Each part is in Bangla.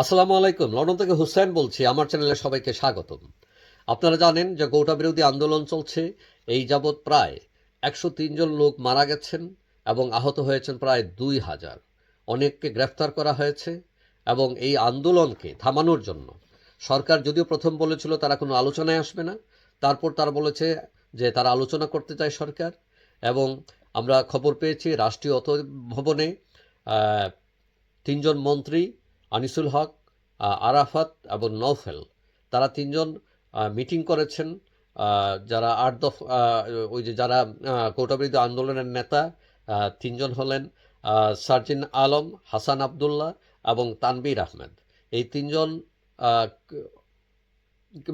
আসসালামু আলাইকুম। লন্ডন থেকে হুসাইন বলছি। আমার চ্যানেলে সবাইকে স্বাগতম। আপনারা জানেন যে গৌটা বিরোধী আন্দোলন চলছে। এই যাবৎ প্রায় একশো জন লোক মারা গেছেন এবং আহত হয়েছেন প্রায় দুই হাজার। অনেককে গ্রেফতার করা হয়েছে এবং এই আন্দোলনকে থামানোর জন্য সরকার যদিও প্রথম বলেছিল তারা কোনো আলোচনায় আসবে না, তারপর তারা বলেছে যে তারা আলোচনা করতে চায় সরকার এবং আমরা খবর পেয়েছি রাষ্ট্রীয় ভবনে তিনজন মন্ত্রী আনিসুল হক আরাফাত এবং নৌফেল তারা তিনজন মিটিং করেছেন যারা আট দফ ওই যে যারা কোটাবিরোধী আন্দোলনের নেতা তিনজন হলেন সার্জিন আলম, হাসান আবদুল্লাহ এবং তানবির আহমেদ। এই তিনজন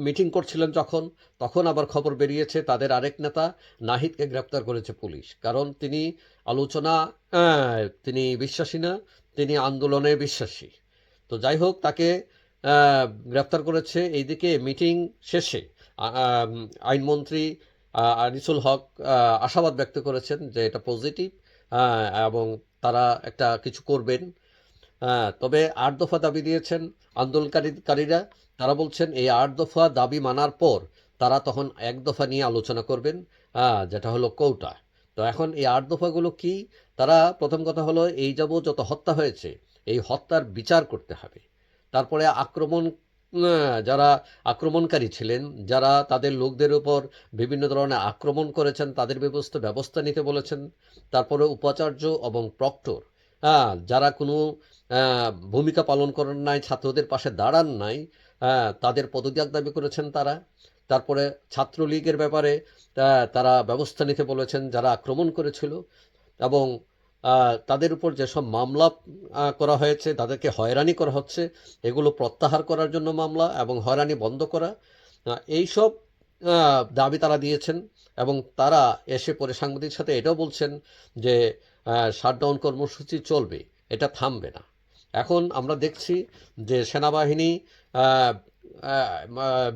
মিটিং করছিলেন যখন, তখন আবার খবর বেরিয়েছে তাদের আরেক নেতা নাহিদকে গ্রেপ্তার করেছে পুলিশ। কারণ তিনি আলোচনা তিনি বিশ্বাসী না, তিনি আন্দোলনে বিশ্বাসী। তো যাই হোক তাকে গ্রেপ্তার করেছে এইদিকে মিটিং শেষে। আইনমন্ত্রী আনিসুল হক আশাবাদ ব্যক্ত করেছেন যে এটা পজিটিভ এবং তারা একটা কিছু করবেন। তবে আট দফা দাবি দিয়েছেন আন্দোলনকারীকারীরা। তারা বলছেন, এই আট দফা দাবি মানার পর তারা তখন এক দফা নিয়ে আলোচনা করবেন যেটা হলো কৌটা। তো এখন এই আট দফাগুলো কি? তারা প্রথম কথা হলো, এই যাব যত হত্যা হয়েছে, এই হত্যার বিচার করতে হবে। তারপরে আক্রমণ যারা আক্রমণকারী ছিলেন, যারা তাদের লোকদের উপর বিভিন্ন ধরনের আক্রমণ করেছেন, তাদের ব্যবস্থা ব্যবস্থা নিতে বলেছেন। তারপরে উপাচার্য এবং প্রক্টর হ্যাঁ যারা কোনো ভূমিকা পালন করেন নাই, ছাত্রদের পাশে দাঁড়ান নাই তাদের পদত্যাগ দাবি করেছেন তারা। তারপরে ছাত্রলীগের ব্যাপারে তারা ব্যবস্থা নিতে বলেছেন, যারা আক্রমণ করেছিল। এবং তাদের উপর যেসব মামলা করা হয়েছে, তাদেরকে হয়রানি করা হচ্ছে, এগুলো প্রত্যাহার করার জন্য মামলা এবং হয়রানি বন্ধ করা এইসব দাবি তারা দিয়েছেন এবং তারা এসে পরে সাংবাদিকের সাথে এটাও বলছেন যে শাটডাউন কর্মসূচি চলবে, এটা থামবে না। এখন আমরা দেখছি যে সেনাবাহিনী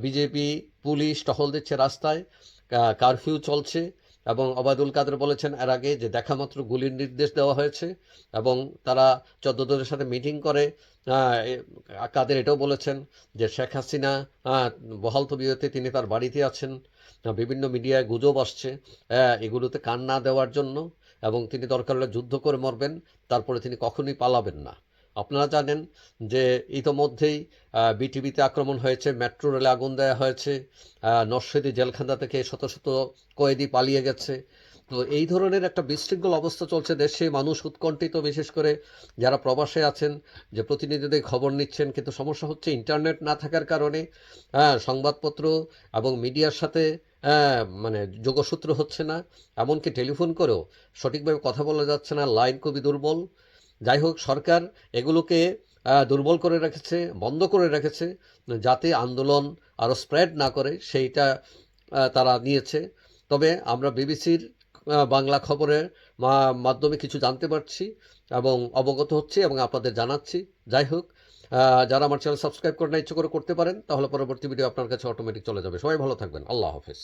বিজেপি, পুলিশ টহল দিচ্ছে রাস্তায় কারফিউ চলছে এবং অবায়দুল কাদের বলেছেন এর আগে যে দেখামাত্র গুলির নির্দেশ দেওয়া হয়েছে এবং তারা চোদ্দদের সাথে মিটিং করে কাদের এটাও বলেছেন যে শেখ হাসিনা বহাল তবিয়তে তিনি তার বাড়িতে আছেন। বিভিন্ন মিডিয়ায় গুজব আসছে এগুলোতে কান না দেওয়ার জন্য এবং তিনি দরকার হলে যুদ্ধ করে মরবেন, তারপরে তিনি কখনোই পালাবেন না। আপনারা জানেন যে ইতোমধ্যেই বিটিভিতে আক্রমণ হয়েছে মেট্রো রেলে আগুন দেওয়া হয়েছে নরসিংদী জেলখানা থেকে শত শত কয়েদি পালিয়ে গেছে। তো এই ধরনের একটা বিশৃঙ্খল অবস্থা চলছে দেশে। মানুষ উৎকণ্ঠিত বিশেষ করে যারা প্রবাসে আছেন যে প্রতিনিধিদের খবর নিচ্ছেন। কিন্তু সমস্যা হচ্ছে ইন্টারনেট না থাকার কারণে হ্যাঁ, সংবাদপত্র এবং মিডিয়ার সাথে হ্যাঁ, মানে যোগসূত্র হচ্ছে না। এমনকি টেলিফোন করেও সঠিকভাবে কথা বলা যাচ্ছে না। লাইন খুবই দুর্বল। যাই হোক, সরকার এগুলোকে দুর্বল করে রেখেছে, বন্ধ করে রেখেছে, যাতে আন্দোলন আরও স্প্রেড না করে, সেইটা তারা নিয়েছে। তবে আমরা বিবিসির বাংলা খবরের মাধ্যমে কিছু জানতে পারছি এবং অবগত হচ্ছি এবং আপনাদের জানাচ্ছি। যাই হোক যারা আমার চ্যানেল সাবস্ক্রাইব করে না ইচ্ছে করে করতে পারেন, তাহলে পরবর্তী ভিডিও আপনার কাছে অটোমেটিক চলে যাবে। সবাই ভালো থাকবেন। আল্লাহ হাফেজ।